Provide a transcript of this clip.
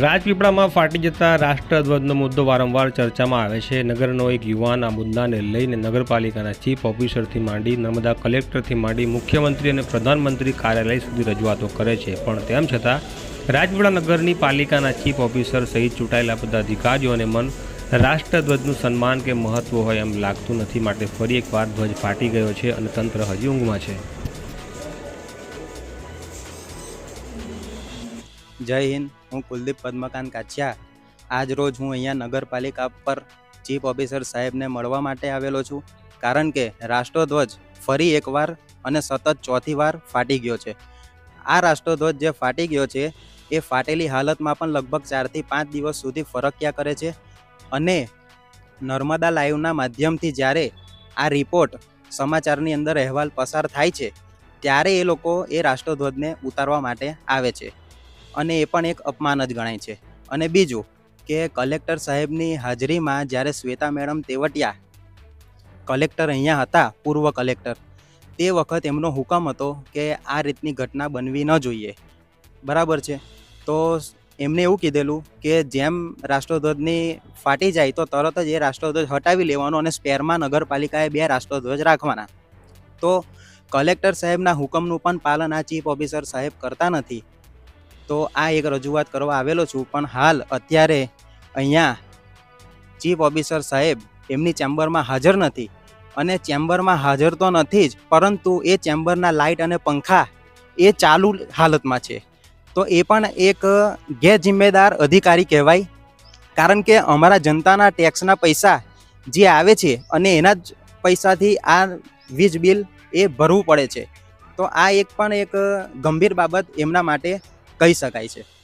રાજપીપળામાં ફાટી જતા રાષ્ટ્રધ્વજનો મુદ્દો વારંવાર ચર્ચામાં આવે છે. નગરનો એક યુવાન આ મુદ્દાને લઈને નગરપાલિકાના ચીફ ઓફિસરથી માંડી, નર્મદા કલેક્ટરથી માંડી, મુખ્યમંત્રી અને પ્રધાનમંત્રી કાર્યાલય સુધી રજૂઆતો કરે છે. પણ તેમ છતાં, રાજપીપળા નગરની પાલિકાના ચીફ ઓફિસર સહિત ચૂંટાયેલા પદાધિકારીઓને મન રાષ્ટ્રધ્વજનું સન્માન કે મહત્વ હોય એમ લાગતું નથી. માટે ફરી એકવાર ધ્વજ ફાટી ગયો છે અને તંત્ર હજી ઊંઘમાં છે. જય હિન્દ. હું કુલદીપ પદ્મકાંત કાછિયા. આજ રોજ હું અહીંયા નગરપાલિકા પર ચીફ ઓફિસર સાહેબને મળવા માટે આવેલો છું. કારણ કે રાષ્ટ્રધ્વજ ફરી એકવાર અને સતત ચોથી વાર ફાટી ગયો છે. આ રાષ્ટ્રધ્વજ જે ફાટી ગયો છે, એ ફાટેલી હાલતમાં પણ લગભગ ચારથી પાંચ દિવસ સુધી ફરક્યા કરે છે અને નર્મદા લાઈવના માધ્યમથી જ્યારે આ રિપોર્ટ સમાચારની અંદર અહેવાલ પસાર થાય છે, ત્યારે એ લોકો એ રાષ્ટ્રધ્વજને ઉતારવા માટે આવે છે. અને એ પણ એક અપમાન જ ગણાય છે. અને બીજું કે કલેક્ટર સાહેબની હાજરીમાં જ્યારે શ્વેતા મેડમ તેવટિયા કલેક્ટર અહીંયા હતા, પૂર્વ કલેક્ટર, તે વખત એમનો હુકમ હતો કે આ રીતની ઘટના બનવી ન જોઈએ. બરાબર છે? તો એમને એવું કીધેલું કે જેમ રાષ્ટ્રધ્વજની ફાટી જાય તો તરત જ એ રાષ્ટ્રધ્વજ હટાવી લેવાનો અને સ્પેરમાં નગરપાલિકાએ બે રાષ્ટ્રધ્વજ રાખવાના. તો કલેક્ટર સાહેબના હુકમનું પણ પાલન આ ચીફ ઓફિસર સાહેબ કરતા નથી. તો આ એક રજૂઆત કરવા આવેલો છું. પણ હાલ અત્યારે અહીંયા ચીફ ઓફિસર સાહેબ એમની ચેમ્બરમાં હાજર નથી અને ચેમ્બરમાં હાજર તો નથી જ, પરંતુ એ ચેમ્બરના લાઇટ અને પંખા એ ચાલુ હાલતમાં છે. તો એ પણ એક ગેરજિમ્મેદાર અધિકારી કહેવાય. કારણ કે અમારા જનતાના ટેક્સના પૈસા જે આવે છે અને એના જ પૈસાથી આ વીજ બિલ એ ભરવું પડે છે. તો આ એક પણ એક ગંભીર બાબત એમના માટે કહી શકાય છે.